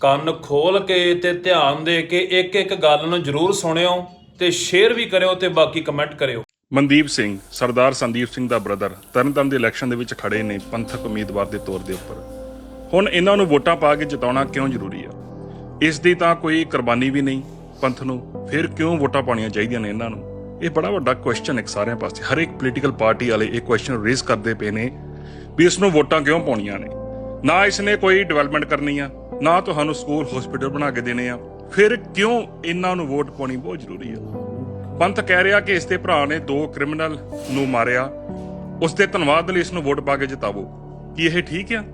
ਕੰਨ ਖੋਲ ਕੇ ਤੇ ਧਿਆਨ ਦੇ ਕੇ ਇੱਕ ਇੱਕ ਗੱਲ ਨੂੰ ਜ਼ਰੂਰ ਸੁਣਿਓ ਤੇ ਸ਼ੇਅਰ ਵੀ ਕਰਿਓ ਤੇ ਬਾਕੀ ਕਮੈਂਟ ਕਰਿਓ। ਮਨਦੀਪ ਸਿੰਘ, ਸਰਦਾਰ ਸੰਦੀਪ ਸਿੰਘ ਦਾ ਬ੍ਰਦਰ ਤਰਨਤਾਰਨ ਦੇ ਇਲੈਕਸ਼ਨ ਦੇ ਵਿੱਚ ਖੜੇ ਨੇ ਪੰਥਕ ਉਮੀਦਵਾਰ ਦੇ ਤੌਰ ਦੇ ਉੱਪਰ। ਹੁਣ ਇਹਨਾਂ ਨੂੰ ਵੋਟਾਂ ਪਾ ਕੇ ਜਿਤਾਉਣਾ ਕਿਉਂ ਜ਼ਰੂਰੀ ਆ? ਇਸ ਦੀ ਤਾਂ ਕੋਈ ਕੁਰਬਾਨੀ ਵੀ ਨਹੀਂ, ਪੰਥ ਨੂੰ। ਫਿਰ ਕਿਉਂ ਵੋਟਾਂ ਪਾਉਣੀਆਂ ਚਾਹੀਦੀਆਂ ਨੇ ਇਹਨਾਂ ਨੂੰ? ਇਹ ਬੜਾ ਵੱਡਾ ਕੁਐਸਚਨ ਇੱਕ ਸਾਰਿਆਂ ਪਾਸੇ। ਹਰ ਇੱਕ ਪੋਲੀਟੀਕਲ ਪਾਰਟੀ ਵਾਲੇ ਇਹ ਕੁਐਸਚਨ ਰੇਜ਼ ਕਰਦੇ ਪਏ ਨੇ ਵੀ ਇਸ ਨੂੰ ਵੋਟਾਂ ਕਿਉਂ ਪਾਉਣੀਆਂ ਨੇ? ਨਾ ਇਸ ਨੇ ਕੋਈ ਡਿਵੈਲਪਮੈਂਟ ਕਰਨੀ ਆ ਨਾ ਤੁਹਾਨੂੰ ਸਕੂਲ ਹਸਪੀਟਲ ਬਣਾ ਕੇ ਦੇਣੇ ਆ। ਫਿਰ ਕਿਉਂ ਇਹਨਾਂ ਨੂੰ ਵੋਟ ਪਾਉਣੀ ਬਹੁਤ ਜ਼ਰੂਰੀ ਆ? ਪੰਥ ਕਹਿ ਰਿਹਾ ਕਿ ਇਸ ਦੇ ਭਰਾ ਨੇ ਦੋ ਕ੍ਰਿਮੀਨਲ ਨੂੰ ਮਾਰਿਆ। ਉਸ ਦੇ ਧੰਨਵਾਦ ਲਈ ਇਸ ਨੂੰ ਵੋਟ ਪਾ ਕੇ ਜਿਤਾਵੋ। ਕੀ ਇਹ ਠੀਕ ਆ?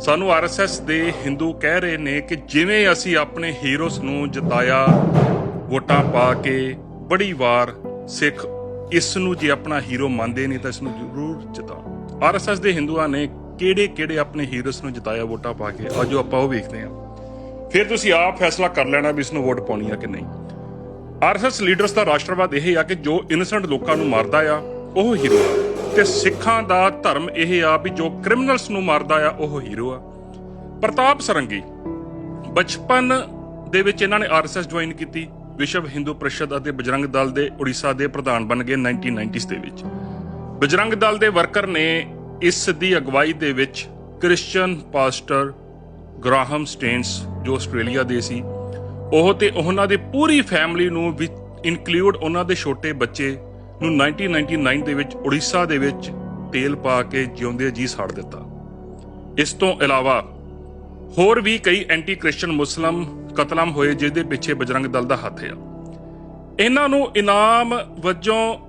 ਸਾਨੂੰ ਆਰਐਸਐਸ ਦੇ ਹਿੰਦੂ ਕਹਿ ਰਹੇ ਨੇ ਕਿ ਜਿਵੇਂ ਅਸੀਂ ਆਪਣੇ ਹੀਰੋਸ ਨੂੰ ਜਿਤਾਇਆ, ਵੋਟਾਂ ਪਾ ਕੇ ਬੜੀ ਵਾਰ ਸਿੱਖ ਇਸ ਨੂੰ ਜੇ ਆਪਣਾ ਹੀਰੋ ਮੰਨਦੇ ਨਹੀਂ ਤਾਂ ਇਸ ਨੂੰ ਜ਼ਰੂਰ ਜਿਤਾਓ। ਆਰਐਸਐਸ ਦੇ ਹਿੰਦੂਆਂ ਨੇ ਕਿਹੜੇ ਕਿਹੜੇ ਆਪਣੇ ਹੀਰੋਸ ਨੂੰ ਜਿਤਾਇਆ ਵੋਟਾਂ ਪਾ ਕੇ? ਅੱਜ ਆਪਾਂ ਉਹ ਵੇਖਦੇ ਹਾਂ। ਫਿਰ ਤੁਸੀਂ ਆਪ ਫੈਸਲਾ ਕਰ ਲੈਣਾ ਵੀ ਇਸ ਨੂੰ ਵੋਟ ਪਾਉਣੀ ਆ ਕਿ ਨਹੀਂ। ਆਰਐਸਐਸ ਲੀਡਰਸ ਦਾ ਰਾਸ਼ਟਰਵਾਦ ਇਹ ਆ ਕਿ ਜੋ ਇਨੋਸੈਂਟ ਲੋਕਾਂ ਨੂੰ ਮਾਰਦਾ ਆ, ਉਹ ਹੀਰੋ ਆ। ਤੇ ਸਿੱਖਾਂ ਦਾ ਧਰਮ ਇਹ ਆ ਵੀ ਜੋ ਕ੍ਰਿਮੀਨਲਸ ਨੂੰ ਮਾਰਦਾ ਆ, ਉਹ ਹੀਰੋ ਆ। ਪ੍ਰਤਾਪ ਸਰੰਗੀ, ਬਚਪਨ ਦੇ ਵਿੱਚ ਇਹਨਾਂ ਨੇ ਆਰਐਸਐਸ ਜੁਆਇਨ ਕੀਤੀ। ਵਿਸ਼ਵ ਹਿੰਦੂ ਪਰਿਸ਼ਦ ਅਤੇ ਬਜਰੰਗ ਦਲ ਦੇ ਉੜੀਸਾ ਦੇ ਪ੍ਰਧਾਨ ਬਣ ਗਏ 1990s ਦੇ ਵਿੱਚ। ਬਜਰੰਗ ਦਲ ਦੇ ਵਰਕਰ ਨੇ ਇਸ ਦੀ ਅਗਵਾਈ ਦੇ ਵਿੱਚ ਕ੍ਰਿਸਚੀਅਨ ਪਾਸਟਰ ਗ੍ਰਾਹਮ ਸਟੇਨਸ, ਜੋ ਆਸਟ੍ਰੇਲੀਆ ਦੇ ਸੀ, ਉਹ ਤੇ ਉਹਨਾਂ ਦੀ ਪੂਰੀ ਫੈਮਿਲੀ ਨੂੰ ਵੀ ਇਨਕਲੂਡ ਉਹਨਾਂ ਦੇ ਛੋਟੇ ਬੱਚੇ ਨੂੰ 1999 ਦੇ ਵਿੱਚ ਉੜੀਸਾ ਦੇ ਵਿੱਚ ਤੇਲ ਪਾ ਕੇ ਜਿਉਂਦੇ ਜੀ ਸਾੜ ਦਿੱਤਾ। ਇਸ ਤੋਂ ਇਲਾਵਾ ਹੋਰ ਵੀ ਕਈ ਐਂਟੀ ਕ੍ਰਿਸਚੀਅਨ ਮੁਸਲਮ ਕਤਲਮ ਹੋਏ ਜਿਹਦੇ ਪਿੱਛੇ ਬਜਰੰਗ ਦਲ ਦਾ ਹੱਥ ਆ। ਇਹਨਾਂ ਨੂੰ ਇਨਾਮ ਵਜੋਂ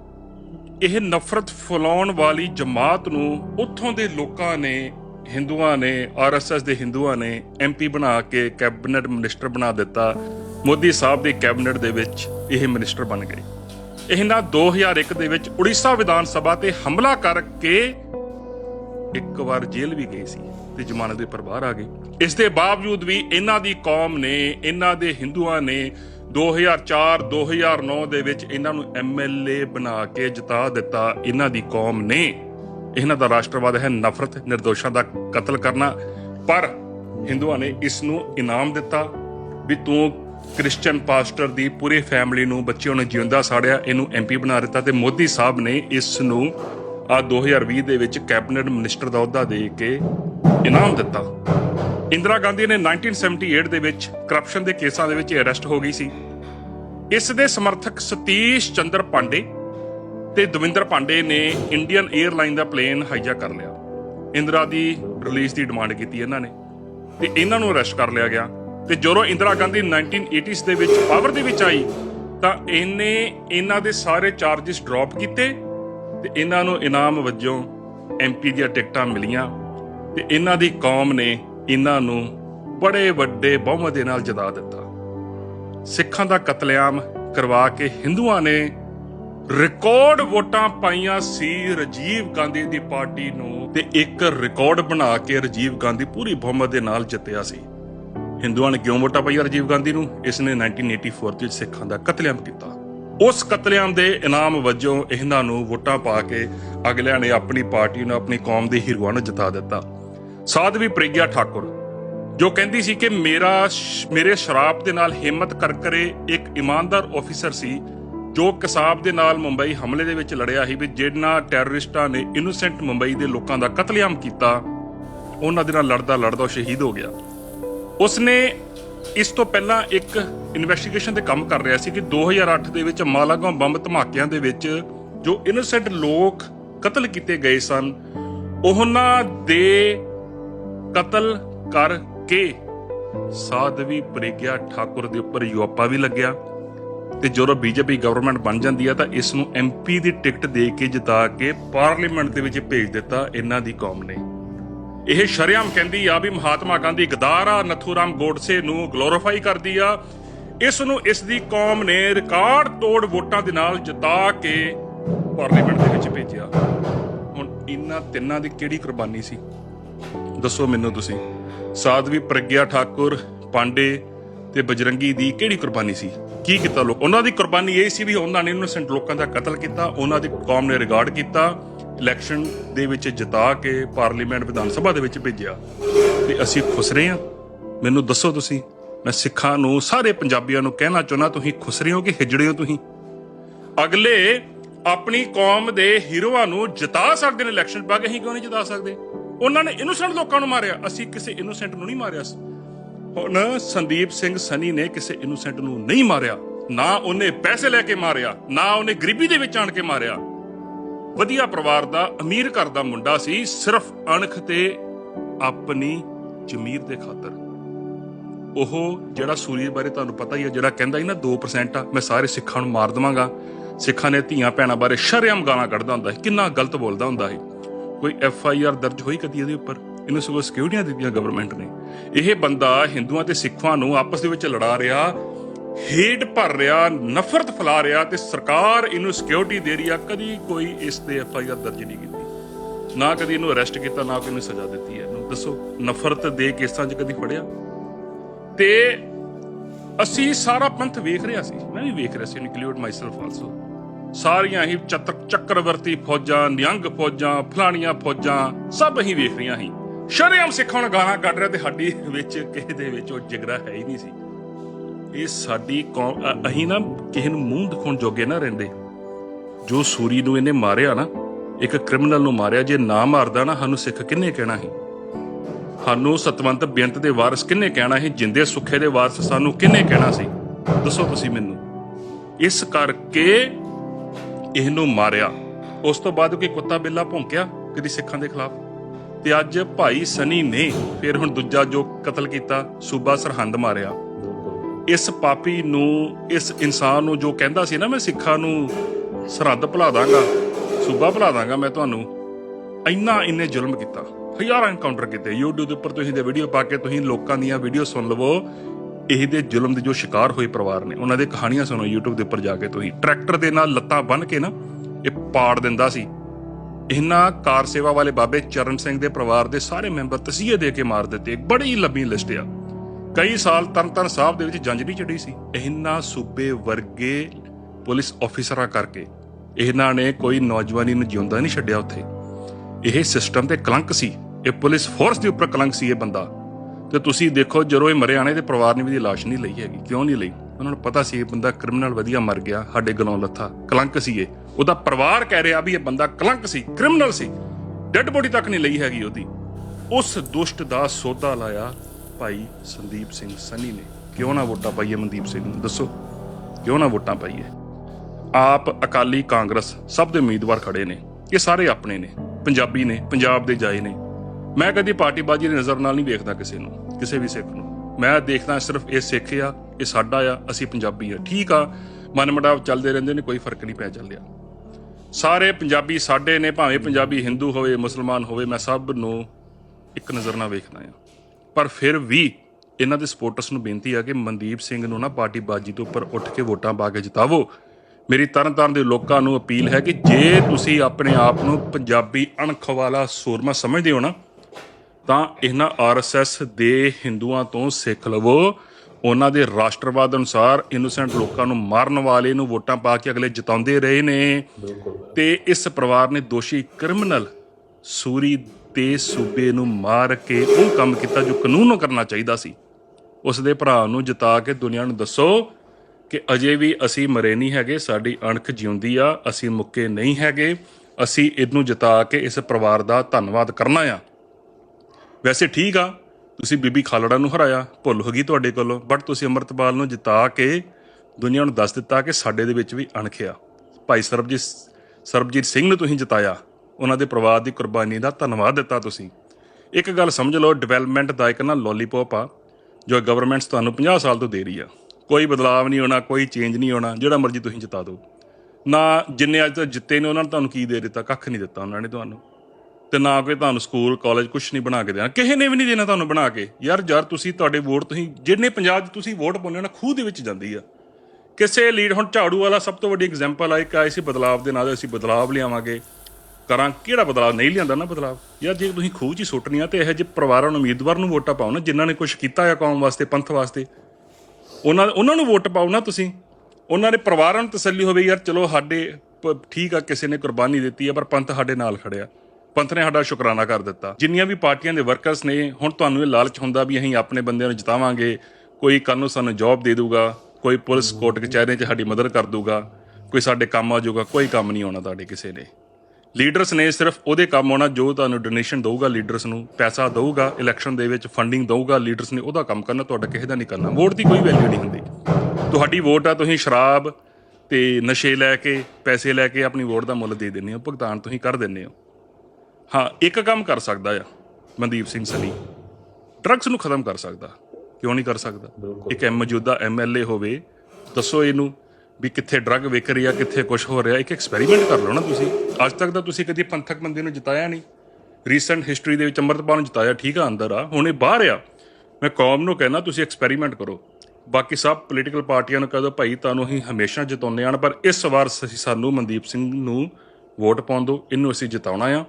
ਇਹ ਨਫ਼ਰਤ ਫੈਲਾਉਣ ਵਾਲੀ ਜਮਾਤ ਨੂੰ ਉੱਥੋਂ ਦੇ ਲੋਕਾਂ ਨੇ, ਹਿੰਦੂਆਂ ਨੇ ਆਰਐਸਐਸ ਦੇ ਹਿੰਦੂਆਂ ਨੇ ਐਮਪੀ ਬਣਾ ਕੇ ਕੈਬਨਿਟ ਮਿਨਿਸਟਰ ਬਣਾ ਦਿੱਤਾ। ਮੋਦੀ ਸਾਹਿਬ ਦੇ ਕੈਬਨਿਟ ਦੇ ਵਿੱਚ ਇਹ ਮਿਨਿਸਟਰ ਬਣ ਗਏ। ਇਹਨਾਂ 2001 ਦੇ ਵਿੱਚ ਉੜੀਸਾ ਵਿਧਾਨ ਸਭਾ ਤੇ ਹਮਲਾ ਕਰਕੇ ਇੱਕ ਵਾਰ ਜੇਲ੍ਹ ਵੀ ਗਈ ਸੀ ਤੇ ਜ਼ਮਾਨਤ ਦੇ ਉੱਪਰ ਬਾਹਰ ਆ ਗਏ। ਇਸ ਦੇ ਬਾਵਜੂਦ ਵੀ ਇਹਨਾਂ ਦੀ ਕੌਮ ਨੇ, ਇਹਨਾਂ ਦੇ ਹਿੰਦੂਆਂ ਨੇ 2004 2009 ਦੇ ਵਿੱਚ ਇਹਨਾਂ ਨੂੰ ਐਮਐਲਏ ਬਣਾ ਕੇ ਜਿਤਾ ਦਿੱਤਾ। ਇਹਨਾਂ ਦੀ ਕੌਮ ਨੇ ਇਹਨਾਂ ਦਾ ਰਾਸ਼ਟਰਵਾਦ ਹੈ ਨਫ਼ਰਤ, ਨਿਰਦੋਸ਼ਾਂ ਦਾ ਕਤਲ ਕਰਨਾ। ਪਰ ਹਿੰਦੂਆਂ ਨੇ ਇਸ ਨੂੰ ਇਨਾਮ ਦਿੱਤਾ ਵੀ ਤੂੰ ਕ੍ਰਿਸਚੀਅਨ ਪਾਸਟਰ ਦੀ ਪੂਰੀ ਫੈਮਿਲੀ ਨੂੰ, ਬੱਚਿਆਂ ਨੂੰ ਜਿਉਂਦਾ ਸਾੜਿਆ, ਇਹਨੂੰ ਐਮਪੀ ਬਣਾ ਦਿੱਤਾ ਤੇ ਮੋਦੀ ਸਾਹਿਬ ਨੇ ਇਸ ਨੂੰ ਆ 2020 ਦੇ ਵਿੱਚ ਕੈਬਨਿਟ ਮਿਨਿਸਟਰ ਦਾ ਅਹੁਦਾ ਦੇ ਕੇ ਇਨਾਮ ਦਿੱਤਾ। ਇੰਦਰਾ ਗਾਂਧੀ ਨੇ 1978 ਦੇ ਵਿੱਚ ਕਰਪਸ਼ਨ ਦੇ ਕੇਸਾਂ ਦੇ ਵਿੱਚ ਅਰੈਸਟ ਹੋ ਗਈ ਸੀ। ਇਸ ਦੇ ਸਮਰਥਕ ਸਤੀਸ਼ ਚੰਦਰ ਪਾਂਡੇ ਤੇ ਦਵਿੰਦਰ ਪਾਂਡੇ ਨੇ ਇੰਡੀਅਨ 에ਅਰਲਾਈਨ ਦਾ ਪਲੇਨ ਹਾਈਜ਼ਾ ਕਰ ਲਿਆ। ਇੰਦਰਾ ਦੀ ਰਿਲੀਜ਼ ਦੀ ਡਿਮਾਂਡ ਕੀਤੀ ਇਹਨਾਂ ਨੇ ਤੇ ਇਹਨਾਂ ਨੂੰ ਅਰੈਸਟ ਕਰ ਲਿਆ ਗਿਆ। ਤੇ ਜਦੋਂ ਇੰਦਰਾ ਗਾਂਧੀ 1980s ਦੇ ਵਿੱਚ ਪਾਵਰ ਦੇ ਵਿੱਚ ਆਈ ਤਾਂ ਇਹਨੇ ਇਹਨਾਂ ਦੇ ਸਾਰੇ ਚਾਰजेस ਡ੍ਰੌਪ ਕੀਤੇ ਤੇ ਇਹਨਾਂ ਨੂੰ ਇਨਾਮ ਵਜੋਂ ਐਮਪੀ ਦੀਆਂ ਟਿਕਟਾਂ ਮਿਲੀਆਂ ਤੇ ਇਹਨਾਂ ਦੀ ਕੌਮ ਨੇ ਇਹਨਾਂ ਨੂੰ ਬੜੇ ਵੱਡੇ ਬਹੁਮਤ ਦੇ ਨਾਲ ਜਿਤਾ ਦਿੱਤਾ। ਸਿੱਖਾਂ ਦਾ ਕਤਲੇਆਮ ਕਰਵਾ ਕੇ ਹਿੰਦੂਆਂ ਨੇ ਰਿਕਾਰਡ ਵੋਟਾਂ ਪਾਈਆਂ ਸੀ ਰਾਜੀਵ ਗਾਂਧੀ ਦੀ ਪਾਰਟੀ ਨੂੰ ਤੇ ਇੱਕ ਰਿਕਾਰਡ ਬਣਾ ਕੇ ਰਾਜੀਵ ਗਾਂਧੀ ਪੂਰੀ ਬਹੁਮਤ ਦੇ ਨਾਲ ਜਿੱਤਿਆ ਸੀ। ਹਿੰਦੂਆਂ ਨੇ ਕਿਉਂ ਵੋਟਾਂ ਪਾਈਆਂ ਰਾਜੀਵ ਗਾਂਧੀ ਨੂੰ? ਇਸ ਨੇ 1984 ਵਿੱਚ ਸਿੱਖਾਂ ਦਾ ਕਤਲੇਆਮ ਕੀਤਾ। ਉਸ ਕਤਲੇਆਮ ਦੇ ਇਨਾਮ ਵਜੋਂ ਇਹਨਾਂ ਨੂੰ ਵੋਟਾਂ ਪਾ ਕੇ ਅਗਲਿਆਂ ਨੇ ਆਪਣੀ ਪਾਰਟੀ ਨੂੰ, ਆਪਣੀ ਕੌਮ ਦੇ ਹੀਰੋਆਂ ਨੂੰ ਜਿਤਾ ਦਿੱਤਾ। ਸਾਧਵੀ ਪ੍ਰਗਿਆ ਠਾਕੁਰ, ਜੋ ਕਹਿੰਦੀ ਸੀ ਕਿ ਮੇਰਾ ਮੇਰੇ ਸ਼ਰਾਬ ਦੇ ਨਾਲ ਹਿੰਮਤ ਕਰਕਰੇ ਇੱਕ ਇਮਾਨਦਾਰ ਆਫੀਸਰ ਸੀ, ਜੋ ਕਸਾਬ ਦੇ ਨਾਲ ਮੁੰਬਈ ਹਮਲੇ ਦੇ ਵਿੱਚ ਲੜਿਆ ਸੀ ਵੀ ਜਿਹਨਾਂ ਟੈਰਰਿਸਟਾਂ ਨੇ ਇਨੋਸੈਂਟ ਮੁੰਬਈ ਦੇ ਲੋਕਾਂ ਦਾ ਕਤਲੇਆਮ ਕੀਤਾ, ਉਹਨਾਂ ਦੇ ਨਾਲ ਲੜਦਾ ਲੜਦਾ ਉਹ ਸ਼ਹੀਦ ਹੋ ਗਿਆ। ਉਸਨੇ ਇਸ ਤੋਂ ਪਹਿਲਾਂ ਇੱਕ ਇਨਵੈਸਟੀਗੇਸ਼ਨ ਤੇ ਕੰਮ ਕਰ ਰਿਹਾ ਸੀ ਕਿ 2008 ਦੇ ਵਿੱਚ ਮਾਲਾਗਾਉਂ ਬੰਬ ਧਮਾਕਿਆਂ ਦੇ ਵਿੱਚ ਜੋ ਇਨੋਸੈਂਟ ਲੋਕ ਕਤਲ ਕੀਤੇ ਗਏ ਸਨ, ਉਹਨਾਂ ਦੇ ਕਤਲ ਕਰਕੇ ਸਾਧਵੀ ਪ੍ਰਗਿਆ ਠਾਕੁਰ ਦੇ ਉੱਪਰ ਯੋਪਾ ਵੀ ਲੱਗਿਆ ਤੇ ਜਦੋਂ ਬੀਜੇਪੀ ਗਵਰਨਮੈਂਟ ਬਣ ਜਾਂਦੀ ਹੈ ਤਾਂ ਇਸ ਨੂੰ ਐਮਪੀ ਦੀ ਟਿਕਟ ਦੇ ਕੇ ਜਿਤਾ ਕੇ ਪਾਰਲੀਮੈਂਟ ਦੇ ਵਿੱਚ ਭੇਜ ਦਿੱਤਾ ਇਹਨਾਂ ਦੀ ਕੌਮ ਨੇ। ਇਹ ਸ਼ਰਿਆਮ ਕਹਿੰਦੀ ਆ ਵੀ ਮਹਾਤਮਾ ਗਾਂਧੀ ਗਦਾਰ ਆ, ਨਥੂਰਾਮ ਗੋਡਸੇ ਨੂੰ ਗਲੋਰੀਫਾਈ ਕਰਦੀ ਆ। ਇਸ ਨੂੰ ਇਸ ਦੀ ਕੌਮ ਨੇ ਰਿਕਾਰਡ ਤੋੜ ਵੋਟਾਂ ਦੇ ਨਾਲ ਜਿਤਾ ਕੇ ਪਾਰਲੀਮੈਂਟ ਦੇ ਵਿੱਚ ਭੇਜਿਆ। ਹੁਣ ਇਹਨਾਂ ਤਿੰਨਾਂ ਦੀ ਕਿਹੜੀ ਕੁਰਬਾਨੀ ਸੀ? ਦੱਸੋ ਮੈਨੂੰ ਤੁਸੀਂ। ਸਾਧਵੀ ਪ੍ਰਗਿਆ ਠਾਕੁਰ, ਪਾਂਡੇ ਤੇ ਬਜਰੰਗੀ ਦੀ ਕਿਹੜੀ ਕੁਰਬਾਨੀ ਸੀ? ਕੀ ਕੀਤਾ ਲੋਕ? ਉਹਨਾਂ ਦੀ ਕੁਰਬਾਨੀ ਇਹ ਸੀ ਵੀ ਉਹਨਾਂ ਨੇ ਇਨੋਸੈਂਟ ਲੋਕਾਂ ਦਾ ਕਤਲ ਕੀਤਾ, ਉਹਨਾਂ ਦੀ ਕੌਮ ਨੇ ਰਿਕਾਰਡ ਕੀਤਾ। ਇਲੈਕਸ਼ਨ ਦੇ ਵਿੱਚ ਜਿਤਾ ਕੇ ਪਾਰਲੀਮੈਂਟ ਵਿਧਾਨ ਸਭਾ ਦੇ ਵਿੱਚ ਭੇਜਿਆ ਤੇ ਅਸੀਂ ਖੁਸ਼ ਰਹੇ ਹਾਂ। ਮੈਨੂੰ ਦੱਸੋ ਤੁਸੀਂ, ਮੈਂ ਸਿੱਖਾਂ ਨੂੰ, ਸਾਰੇ ਪੰਜਾਬੀਆਂ ਨੂੰ ਕਹਿਣਾ ਚਾਹੁੰਦਾ, ਤੁਸੀਂ ਖੁਸਰੇ ਹੋ ਕਿ ਹਿਜੜੇ ਹੋ ਤੁਸੀਂ? ਅਗਲੇ ਆਪਣੀ ਕੌਮ ਦੇ ਹੀਰੋਆਂ ਨੂੰ ਜਿਤਾ ਸਕਦੇ ਨੇ ਇਲੈਕਸ਼ਨ, ਪਾ ਕੇ ਅਸੀਂ ਕਿਉਂ ਨਹੀਂ ਜਿਤਾ ਸਕਦੇ? ਉਹਨਾਂ ਨੇ ਇਨੋਸੈਂਟ ਲੋਕਾਂ ਨੂੰ ਮਾਰਿਆ, ਅਸੀਂ ਕਿਸੇ ਇਨੋਸੈਂਟ ਨੂੰ ਨਹੀਂ ਮਾਰਿਆ। ਹੁਣ ਸੰਦੀਪ ਸਿੰਘ ਸਨੀ ਨੇ ਕਿਸੇ ਇਨੋਸੈਂਟ ਨੂੰ ਨਹੀਂ ਮਾਰਿਆ, ਨਾ ਉਹਨੇ ਪੈਸੇ ਲੈ ਕੇ ਮਾਰਿਆ, ਨਾ ਉਹਨੇ ਗਰੀਬੀ ਦੇ ਵਿੱਚ ਆਣ ਕੇ ਮਾਰਿਆ। ਵਧੀਆ ਪਰਿਵਾਰ ਦਾ ਅਮੀਰ ਘਰ ਦਾ ਮੁੰਡਾ ਸੀ, ਸਿਰਫ ਅਣਖ ਤੇ ਆਪਣੀ ਜ਼ਮੀਰ ਦੇ ਖਾਤਰ। ਉਹ ਜਿਹੜਾ ਸੂਰਜ ਬਾਰੇ ਤੁਹਾਨੂੰ ਪਤਾ ਹੀ ਹੈ, ਜਿਹੜਾ ਕਹਿੰਦਾ ਸੀ ਨਾ 2% ਆ, ਮੈਂ ਸਾਰੇ ਸਿੱਖਾਂ ਨੂੰ ਮਾਰ ਦਵਾਂਗਾ। ਸਿੱਖਾਂ ਨੇ ਧੀਆਂ ਭੈਣਾਂ ਬਾਰੇ ਸ਼ਰੇਆਮ ਗਾਲਾਂ ਕੱਢਦਾ ਹੁੰਦਾ ਸੀ, ਕਿੰਨਾ ਗਲਤ ਬੋਲਦਾ ਹੁੰਦਾ ਸੀ। ਕੋਈ ਐਫ ਆਈ ਆਰ ਦਰਜ ਹੋਈ ਕਦੀ ਇਹਦੇ ਉੱਪਰ? ਇਹਨੂੰ ਸਗੋਂ ਸਿਕਿਉਰਿਟੀਆਂ ਦਿੱਤੀਆਂ ਗਵਰਨਮੈਂਟ ਨੇ। ਇਹ ਬੰਦਾ ਹਿੰਦੂਆਂ ਤੇ ਸਿੱਖਾਂ ਨੂੰ ਆਪਸ ਦੇ ਵਿੱਚ ਲੜਾ ਰਿਹਾ ਹੇਟ ਭਰ ਰਿਹਾ, ਨਫ਼ਰਤ ਫੈਲਾ ਰਿਹਾ ਤੇ ਸਰਕਾਰ ਇਹਨੂੰ ਸਿਕਿਉਰਿਟੀ ਦੇ ਰਹੀ ਆ, ਕਦੀ ਕੋਈ ਇਸ ਤੇ ਐਫ ਆਈ ਆਰ ਦਰਜ ਨਹੀਂ ਕੀਤੀ। ਨਾ ਕਦੀ ਇਹਨੂੰ ਅਰੈਸਟ ਕੀਤਾ, ਨਾ ਕੋਈ ਇਹਨੂੰ ਸਜ਼ਾ ਦਿੱਤੀ ਹੈ। ਇਹਨੂੰ ਦੱਸੋ, ਨਫ਼ਰਤ ਦੇ ਕੇਸਾਂ 'ਚ ਕਦੀ ਫੜਿਆ? ਤੇ ਅਸੀਂ ਸਾਰਾ ਪੰਥ ਵੇਖ ਰਿਹਾ ਸੀ, ਮੈਂ ਵੀ ਵੇਖ ਰਿਹਾ ਸੀ ਇਨਕਲੂਡ ਮਾਈਸੈਲਫ ਆਲਸੋ ਸਾਰੀਆਂ ਹੀ ਚੱਤਰ, ਚੱਕਰਵਰਤੀ ਫੌਜਾਂ, ਨਿਹੰਗ ਫੌਜਾਂ, ਫਲਾਣੀਆਂ ਫੌਜਾਂ, ਸਭ ਅਸੀਂ ਵੇਖ ਰਹੀਆਂ ਸੀ। ਸ਼ਰੇਆਮ ਸਿੱਖਾਂ ਨੂੰ ਗਾਲਾਂ ਕੱਢ ਰਿਹਾ ਤੇ ਸਾਡੀ ਵਿੱਚ, ਕਿਸੇ ਦੇ ਵਿੱਚ ਉਹ ਜਿਗਰਾ ਹੈ ਹੀ ਨਹੀਂ ਸੀ। ਇਹ ਸਾਡੀ ਕੌਮ, ਅ- ਅਸੀਂ ਨਾ ਕਿਸੇ ਨੂੰ ਮੂੰਹ ਦਿਖਾਉਣ ਜੋਗੇ ਨਾ ਰਹਿੰਦੇ। ਜੋ ਸੂਰੀ ਨੂੰ ਇਹਨੇ ਮਾਰਿਆ ਨਾ, ਇੱਕ ਕ੍ਰਿਮੀਨਲ ਨੂੰ ਮਾਰਿਆ, ਜੇ ਨਾ ਮਾਰਦਾ ਨਾ ਸਾਨੂੰ ਸਿੱਖ ਕਿੰਨੇ ਕਹਿਣਾ ਸੀ? ਸਾਨੂੰ ਸਤਵੰਤ ਬੇਅੰਤ ਦੇ ਵਾਰਿਸ ਕਿੰਨੇ ਕਹਿਣਾ ਸੀ? ਜਿੰਦੇ ਸੁੱਖੇ ਦੇ ਵਾਰਿਸ ਸਾਨੂੰ ਕਿੰਨੇ ਕਹਿਣਾ ਸੀ? ਦੱਸੋ ਤੁਸੀਂ ਮੈਨੂੰ। ਇਸ ਕਰਕੇ ਇਹਨੂੰ ਮਾਰਿਆ। ਉਸ ਤੋਂ ਬਾਅਦ ਕੋਈ ਕੁੱਤਾ ਬਿੱਲਾ ਭੌਂਕਿਆ ਕਦੀ ਸਿੱਖਾਂ ਦੇ ਖਿਲਾਫ? ਤੇ ਅੱਜ ਭਾਈ ਸਨੀ ਨੇ ਫਿਰ ਹੁਣ ਦੂਜਾ ਜੋ ਕਤਲ ਕੀਤਾ, ਸੂਬਾ ਸਰਹੰਦ ਮਾਰਿਆ। ਇਸ ਪਾਪੀ ਨੂੰ, ਇਸ ਇਨਸਾਨ ਨੂੰ ਜੋ ਕਹਿੰਦਾ ਸੀ ਨਾ, ਮੈਂ ਸਿੱਖਾਂ ਨੂੰ ਸਰਹੱਦ ਭੁਲਾ ਦਾਂਗਾ, ਸੂਬਾ ਭੁਲਾ ਦਾਂਗਾ ਮੈਂ ਤੁਹਾਨੂੰ, ਇੰਨਾ ਇੰਨੇ ਜ਼ੁਲਮ ਕੀਤਾ। ਹਜ਼ਾਰਾਂ ਐਨਕਾਊਂਟਰ ਕੀਤੇ। YouTube ਦੇ ਉੱਪਰ ਤੁਸੀਂ ਦੇ ਵੀਡੀਓ ਪਾ ਕੇ ਤੁਸੀਂ ਲੋਕਾਂ ਦੀਆਂ ਵੀਡੀਓ ਸੁਣ ਲਵੋ। ਇਹਦੇ ਜ਼ੁਲਮ ਦੇ ਜੋ ਸ਼ਿਕਾਰ ਹੋਏ ਪਰਿਵਾਰ ਨੇ, ਉਹਨਾਂ ਦੇ ਕਹਾਣੀਆਂ ਸੁਣੋ YouTube ਦੇ ਉੱਪਰ ਜਾ ਕੇ ਤੁਸੀਂ। ਟਰੈਕਟਰ ਦੇ ਨਾਲ ਲੱਤਾਂ ਬੰਨ ਕੇ ਨਾ, ਇਹ ਪਾੜ ਦਿੰਦਾ ਸੀ। ਇਹਨਾਂ ਕਾਰ ਸੇਵਾ ਵਾਲੇ ਬਾਬੇ ਚਰਨ ਸਿੰਘ ਦੇ ਪਰਿਵਾਰ ਦੇ ਸਾਰੇ ਮੈਂਬਰ ਤਸੀਹੇ ਦੇ ਕੇ ਮਾਰ ਦਿੱਤੇ। ਇੱਕ ਬੜੀ ਲੰਬੀ ਲਿਸਟ ਆ। ਕਈ ਸਾਲ ਤਰਨਤਨ ਸਾਹਿਬ ਦੇ ਵਿੱਚ ਜੰਜ ਨਹੀਂ ਚੜੀ ਸੀ। ਇਹਨਾਂ ਸੂਬੇ ਵਰਗੇ ਪੁਲਿਸ ਅਫੀਸਰਾਂ ਕਰਕੇ ਇਹਨਾਂ ਨੇ ਕੋਈ ਨੌਜਵਾਨੀ ਨੂੰ ਜਿਉਂਦਾ ਨਹੀਂ ਛੱਡਿਆ ਉੱਥੇ। ਇਹ ਸਿਸਟਮ ਤੇ ਕਲੰਕ ਸੀ। ਇਹ ਪੁਲਿਸ ਫੋਰਸ ਦੇ ਉੱਪਰ ਕਲੰਕ ਸੀ ਇਹ ਬੰਦਾ। ਤੇ ਤੁਸੀਂ ਦੇਖੋ, ਜਦੋਂ ਇਹ ਮਰਿਆਣੇ ਤੇ ਪਰਿਵਾਰ ਨੇ ਵੀ ਦੀ ਲਾਸ਼ ਨਹੀਂ ਲਈ ਹੈਗੀ। ਕਿਉਂ ਨਹੀਂ ਲਈ? ਉਹਨਾਂ ਨੂੰ ਪਤਾ ਸੀ ਇਹ ਬੰਦਾ ਕ੍ਰਿਮੀਨਲ ਵਧੀਆ ਮਰ ਗਿਆ, ਸਾਡੇ ਗਲੋਂ ਲੱਥਾ। ਕਲੰਕ ਸੀ ਇਹ। ਉਹਦਾ ਪਰਿਵਾਰ ਕਹਿ ਰਿਹਾ ਵੀ ਇਹ ਬੰਦਾ ਕਲੰਕ ਸੀ, ਕ੍ਰਿਮੀਨਲ ਸੀ। ਡੈੱਡ ਬੋਡੀ ਤੱਕ ਨਹੀਂ ਲਈ ਹੈਗੀ ਉਹਦੀ। ਉਸ ਦੁਸ਼ਟ ਦਾ ਸੌਦਾ ਲਾਇਆ ਭਾਈ ਸੰਦੀਪ ਸਿੰਘ ਸਨੀ ਨੇ। ਕਿਉਂ ਨਾ ਵੋਟਾਂ ਪਾਈਏ ਮਨਦੀਪ ਸਿੰਘ ਨੂੰ? ਦੱਸੋ। ਕਿਉਂ ਨਾ ਵੋਟਾਂ ਪਾਈਏ? ਆਪ ਅਕਾਲੀ ਕਾਂਗਰਸ ਸਭ ਦੇ ਉਮੀਦਵਾਰ ਖੜੇ ਨੇ। ਇਹ ਸਾਰੇ ਆਪਣੇ ਨੇ। ਪੰਜਾਬੀ ਨੇ, ਪੰਜਾਬ ਦੇ ਜਾਏ ਨੇ। ਮੈਂ ਕਦੀ ਪਾਰਟੀਬਾਜ਼ੀ ਦੀ ਨਜ਼ਰ ਨਾਲ ਨਹੀਂ ਵੇਖਦਾ ਕਿਸੇ ਨੂੰ, ਕਿਸੇ ਵੀ ਸਿੱਖ ਨੂੰ। ਮੈਂ ਦੇਖਦਾ ਸਿਰਫ ਇਹ ਸਿੱਖ ਆ, ਇਹ ਸਾਡਾ ਆ, ਅਸੀਂ ਪੰਜਾਬੀ ਆ। ਠੀਕ ਆ ਮਨ ਮਟਾਵ ਚੱਲਦੇ ਰਹਿੰਦੇ ਨੇ, ਕੋਈ ਫ਼ਰਕ ਨਹੀਂ ਪੈ ਚੱਲਿਆ। ਸਾਰੇ ਪੰਜਾਬੀ ਸਾਡੇ ਨੇ, ਭਾਵੇਂ ਪੰਜਾਬੀ ਹਿੰਦੂ ਹੋਵੇ, ਮੁਸਲਮਾਨ ਹੋਵੇ, ਮੈਂ ਸਭ ਨੂੰ ਇੱਕ ਨਜ਼ਰ ਨਾਲ ਵੇਖਦਾ ਆ। ਪਰ ਫਿਰ ਵੀ ਇਹਨਾਂ ਦੇ ਸਪੋਰਟਰਸ ਨੂੰ ਬੇਨਤੀ ਆ ਕਿ ਮਨਦੀਪ ਸਿੰਘ ਨੂੰ ਨਾ ਪਾਰਟੀ ਬਾਜੀ ਤੋਂ ਉੱਪਰ ਉੱਠ ਕੇ ਵੋਟਾਂ ਪਾ ਕੇ ਜਿਤਾਵੋ। ਮੇਰੀ ਤਰਨਤਾਰਨ ਦੇ ਲੋਕਾਂ ਨੂੰ ਅਪੀਲ ਹੈ ਕਿ ਜੇ ਤੁਸੀਂ ਆਪਣੇ ਆਪ ਨੂੰ ਪੰਜਾਬੀ ਅਣਖ ਵਾਲਾ ਸੂਰਮਾ ਸਮਝਦੇ ਹੋ ਨਾ ਤਾਂ ਇਹਨਾਂ ਆਰਐਸਐਸ ਦੇ ਹਿੰਦੂਆਂ ਤੋਂ ਸਿੱਖ ਲਵੋ। ਉਹਨਾਂ ਦੇ ਰਾਸ਼ਟਰਵਾਦ ਅਨੁਸਾਰ ਇਨੋਸੈਂਟ ਲੋਕਾਂ ਨੂੰ ਮਾਰਨ ਵਾਲੇ ਨੂੰ ਵੋਟਾਂ ਪਾ ਕੇ ਅਗਲੇ ਜਿਤਾਉਂਦੇ ਰਹੇ ਨੇ। ਤੇ ਇਸ ਪਰਿਵਾਰ ਨੇ ਦੋਸ਼ੀ ਕ੍ਰਿਮੀਨਲ ਸੂਰੀ ਤੇ ਸੂਬੇ ਨੂੰ ਮਾਰ ਕੇ ਉਹ ਕੰਮ ਕੀਤਾ ਜੋ ਕਾਨੂੰਨ ਨੂੰ ਕਰਨਾ ਚਾਹੀਦਾ ਸੀ। ਉਸ ਦੇ ਭਰਾ ਨੂੰ ਜਿਤਾ ਕੇ ਦੁਨੀਆ ਨੂੰ ਦੱਸੋ ਕਿ ਅਜੇ ਵੀ ਅਸੀਂ ਮਰੇ ਨਹੀਂ ਹੈਗੇ, ਸਾਡੀ ਅਣਖ ਜਿਉਂਦੀ ਆ, ਅਸੀਂ ਮੁੱਕੇ ਨਹੀਂ ਹੈਗੇ, ਅਸੀਂ ਇਹਨੂੰ ਜਿਤਾ ਕੇ ਇਸ ਪਰਿਵਾਰ ਦਾ ਧੰਨਵਾਦ ਕਰਨਾ ਆ। ਵੈਸੇ ਠੀਕ ਆ, ਤੁਸੀਂ ਬੀਬੀ ਖਾਲੜਾ ਨੂੰ ਹਰਾਇਆ, ਭੁੱਲ ਹੋ ਗਈ ਤੁਹਾਡੇ ਕੋਲੋਂ ਬਟ ਤੁਸੀਂ ਅੰਮ੍ਰਿਤਪਾਲ ਨੂੰ ਜਿਤਾ ਕੇ ਦੁਨੀਆ ਨੂੰ ਦੱਸ ਦਿੱਤਾ ਕਿ ਸਾਡੇ ਦੇ ਵਿੱਚ ਵੀ ਅਣਖ ਆ। ਭਾਈ ਸਰਬਜੀਤ ਸਰਬਜੀਤ ਸਿੰਘ ਨੂੰ ਤੁਸੀਂ ਜਿਤਾਇਆ। ਉਹਨਾਂ ਦੇ ਪਰਿਵਾਰ ਦੀ ਕੁਰਬਾਨੀ ਦਾ ਧੰਨਵਾਦ ਦਿੱਤਾ ਤੁਸੀਂ। ਇੱਕ ਗੱਲ ਸਮਝ ਲਓ ਡਿਵੈਲਪਮੈਂਟ ਦਾ ਇੱਕ ਨਾ ਲੋਲੀਪੌਪ ਆ, ਜੋ ਗਵਰਨਮੈਂਟਸ ਤੁਹਾਨੂੰ 50 ਸਾਲ ਤੋਂ ਦੇ ਰਹੀ ਆ। ਕੋਈ ਬਦਲਾਵ ਨਹੀਂ ਹੋਣਾ, ਕੋਈ ਚੇਂਜ ਨਹੀਂ ਹੋਣਾ, ਜਿਹੜਾ ਮਰਜ਼ੀ ਤੁਸੀਂ ਜਿਤਾ ਦਿਓ। ਨਾ ਜਿੰਨੇ ਅੱਜ ਤੱਕ ਜਿੱਤੇ ਨੇ, ਉਹਨਾਂ ਨੇ ਤੁਹਾਨੂੰ ਕੀ ਦੇ ਦਿੱਤਾ? ਕੱਖ ਨਹੀਂ ਦਿੱਤਾ ਉਹਨਾਂ ਨੇ ਤੁਹਾਨੂੰ। ਤੇ ਨਾ ਕੋਈ ਤੁਹਾਨੂੰ ਸਕੂਲ ਕਾਲਜ ਕੁਝ ਨਹੀਂ ਬਣਾ ਕੇ ਦੇਣਾ। ਕਿਸੇ ਨੇ ਵੀ ਨਹੀਂ ਦੇਣਾ ਤੁਹਾਨੂੰ ਬਣਾ ਕੇ। ਯਾਰ ਯਾਰ ਤੁਸੀਂ ਤੁਹਾਡੇ ਵੋਟ ਤੁਸੀਂ ਜਿੰਨੇ ਪੰਜਾਬ 'ਚ ਤੁਸੀਂ ਵੋਟ ਪਾਉਂਦੇ ਹੋ ਨਾ, ਖੂਹ ਦੇ ਵਿੱਚ ਜਾਂਦੀ ਆ। ਕਿਸੇ ਲੀਡ ਹੁਣ ਝਾੜੂ ਵਾਲਾ ਸਭ ਤੋਂ ਵੱਡੀ ਐਗਜ਼ਾਮਪਲ ਆ, ਇੱਕ ਆਈ ਸੀ ਬਦਲਾਵ ਦੇ ਨਾਲ ਅਸੀਂ ਬਦਲਾਵ ਲਿਆਵਾਂਗੇ। ਕਰਾਂ, ਕਿਹੜਾ ਬਦਲਾਵ ਨਹੀਂ ਲਿਆਂਦਾ ਨਾ ਬਦਲਾਵ ਯਾਰ, ਜੇ ਤੁਸੀਂ ਖੂਹ 'ਚ ਹੀ ਆ ਤੇ ਇਹੋ ਜਿਹੇ ਪਰਿਵਾਰਾਂ ਨੂੰ, ਉਮੀਦਵਾਰ ਨੂੰ ਵੋਟਾਂ ਪਾਓ ਨਾ, ਜਿਨ੍ਹਾਂ ਨੇ ਕੁਝ ਕੀਤਾ ਆ ਕੌਮ ਵਾਸਤੇ, ਪੰਥ ਵਾਸਤੇ। ਉਹਨਾਂ ਉਹਨਾਂ ਨੂੰ ਵੋਟ ਪਾਓ ਨਾ ਤੁਸੀਂ। ਉਹਨਾਂ ਦੇ ਪਰਿਵਾਰਾਂ ਨੂੰ ਤਸੱਲੀ ਹੋਵੇ, ਯਾਰ, ਚਲੋ ਸਾਡੇ ਪ- ਠੀਕ ਆ, ਕਿਸੇ ਨੇ ਕੁਰਬਾਨੀ ਦਿੱਤੀ ਆ, ਪਰ ਪੰਥ ਸਾਡੇ ਨਾਲ ਖੜਿਆ। ਪੰਥ ਨੇ ਸਾਡਾ ਸ਼ੁਕਰਾਨਾ ਕਰ ਦਿੱਤਾ। ਜਿੰਨੀਆਂ ਵੀ ਪਾਰਟੀਆਂ ਦੇ ਵਰਕਰਸ ਨੇ, ਹੁਣ ਤੁਹਾਨੂੰ ਇਹ ਲਾਲਚ ਹੁੰਦਾ ਵੀ ਅਸੀਂ ਆਪਣੇ ਬੰਦਿਆਂ ਨੂੰ ਜਿਤਾਵਾਂਗੇ। ਕੋਈ ਕੱਲ੍ਹ ਨੂੰ ਸਾਨੂੰ ਜੌਬ ਦੇ ਦੂਗਾ ਕੋਈ ਪੁਲਿਸ ਕੋਰਟ ਕਚਹਿਰੀਆਂ 'ਚ ਸਾਡੀ ਮਦਦ ਕਰ ਦੂਗਾ ਕੋਈ ਸਾਡੇ ਕੰਮ ਆ ਜਾਊਗਾ, ਕੋਈ ਕੰਮ ਨਹੀਂ ਆਉਣਾ ਤੁਹਾਡੇ ਕਿਸੇ ਨੇ। ਲੀਡਰਸ ਨੇ ਸਿਰਫ ਉਹਦੇ ਕੰਮ ਆਉਣਾ ਜੋ ਤੁਹਾਨੂੰ ਡੋਨੇਸ਼ਨ ਦਊਗਾ ਲੀਡਰਸ ਨੂੰ ਪੈਸਾ ਦਊਗਾ ਇਲੈਕਸ਼ਨ ਦੇ ਵਿੱਚ ਫੰਡਿੰਗ ਦਊਗਾ ਲੀਡਰਸ ਨੇ ਉਹਦਾ ਕੰਮ ਕਰਨਾ ਤੁਹਾਡਾ ਕਿਸੇ ਦਾ ਨਹੀਂ ਕਰਨਾ। ਵੋਟ ਦੀ ਕੋਈ ਵੈਲਿਊ ਨਹੀਂ ਹੁੰਦੀ। ਤੁਹਾਡੀ ਵੋਟ ਆ ਤੁਸੀਂ ਸ਼ਰਾਬ ਤੇ ਨਸ਼ੇ ਲੈ ਕੇ ਪੈਸੇ ਲੈ ਕੇ ਆਪਣੀ ਵੋਟ ਦਾ ਮੁੱਲ ਦੇ ਦਿੰਦੇ ਹੋ ਭੁਗਤਾਨ ਤੁਸੀਂ ਕਰ ਦਿੰਦੇ ਹੋ। ਹਾਂ ਇੱਕ ਕੰਮ ਕਰ ਸਕਦਾ ਆ ਮਨਦੀਪ ਸਿੰਘ ਸਨੀ। ਡਰੱਗਸ ਨੂੰ ਖਤਮ ਕਰ ਸਕਦਾ ਕਿਉਂ ਨਹੀਂ ਕਰ ਸਕਦਾ? ਇੱਕ ਮੌਜੂਦਾ ਐਮਐਲਏ ਹੋਵੇ ਦੱਸੋ ਇਹਨੂੰ। ਵੀ ਕਿੱਥੇ ਡਰੱਗ ਵਿਕ ਰਹੀ ਆ, ਕਿੱਥੇ ਕੁਝ ਹੋ ਰਿਹਾ, ਇੱਕ ਐਕਸਪੈਰੀਮੈਂਟ ਕਰ ਲਓ ਨਾ ਤੁਸੀਂ। ਅੱਜ ਤੱਕ ਤਾਂ ਤੁਸੀਂ ਕਦੀ ਪੰਥਕ ਬੰਦੇ ਨੂੰ ਜਿਤਾਇਆ ਨਹੀਂ। ਰੀਸੈਂਟ ਹਿਸਟਰੀ ਦੇ ਵਿੱਚ ਅੰਮ੍ਰਿਤਪਾਲ ਨੂੰ ਜਿਤਾਇਆ, ਠੀਕ ਆ, ਅੰਦਰ ਆ। ਹੁਣ ਇਹ ਬਾਹਰ ਆ। ਮੈਂ ਕੌਮ ਨੂੰ ਕਹਿਣਾ ਤੁਸੀਂ ਐਕਸਪੈਰੀਮੈਂਟ ਕਰੋ। ਬਾਕੀ ਸਭ ਪੋਲੀਟੀਕਲ ਪਾਰਟੀਆਂ ਨੂੰ ਕਹਦੋ ਭਾਈ, ਤੁਹਾਨੂੰ ਅਸੀਂ ਹਮੇਸ਼ਾ ਜਿਤਾਉਂਦੇ ਆਂ ਪਰ ਇਸ ਵਾਰ ਸਾਨੂੰ ਮਨਦੀਪ ਸਿੰਘ ਨੂੰ ਵੋਟ ਪਾਉਣ ਦਿਓ, ਇਹਨੂੰ ਅਸੀਂ ਜਿਤਾਉਣਾ ਆ।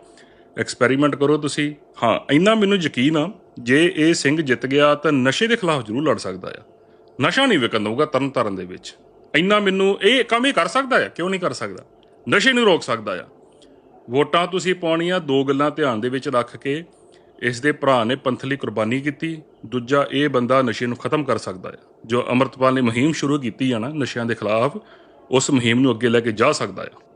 ਐਕਸਪੈਰੀਮੈਂਟ ਕਰੋ ਤੁਸੀਂ। ਹਾਂ, ਇੰਨਾ ਮੈਨੂੰ ਯਕੀਨ ਆ, ਜੇ ਇਹ ਸਿੰਘ ਜਿੱਤ ਗਿਆ, ਤਾਂ ਨਸ਼ੇ ਦੇ ਖਿਲਾਫ ਜ਼ਰੂਰ ਲੜ ਸਕਦਾ ਆ। ਨਸ਼ਾ ਨਹੀਂ ਵਿਕਣ ਦਊਗਾ ਤਰਨ ਤਾਰਨ ਦੇ ਵਿੱਚ। ਇੰਨਾ ਮੈਨੂੰ ਇਹ ਕੰਮ ਹੀ ਕਰ ਸਕਦਾ ਆ ਕਿਉਂ ਨਹੀਂ ਕਰ ਸਕਦਾ? ਨਸ਼ੇ ਨੂੰ ਰੋਕ ਸਕਦਾ ਆ। ਵੋਟਾਂ ਤੁਸੀਂ ਪਾਉਣੀਆਂ, ਦੋ ਗੱਲਾਂ ਧਿਆਨ ਦੇ ਵਿੱਚ ਰੱਖ ਕੇ ਇਸ ਦੇ ਭਰਾ ਨੇ ਪੰਥਲੀ ਕੁਰਬਾਨੀ ਕੀਤੀ। ਦੂਜਾ, ਇਹ ਬੰਦਾ ਨਸ਼ੇ ਨੂੰ ਖਤਮ ਕਰ ਸਕਦਾ ਹੈ ਜੋ ਅਮਰਤਪਾਲ ਨੇ ਮੁਹਿੰਮ ਸ਼ੁਰੂ ਕੀਤੀ ਆ ਨਾ ਨਸ਼ਿਆਂ ਦੇ ਖਿਲਾਫ, ਉਸ ਮੁਹਿੰਮ ਨੂੰ ਅੱਗੇ ਲੈ ਕੇ ਜਾ ਸਕਦਾ ਆ।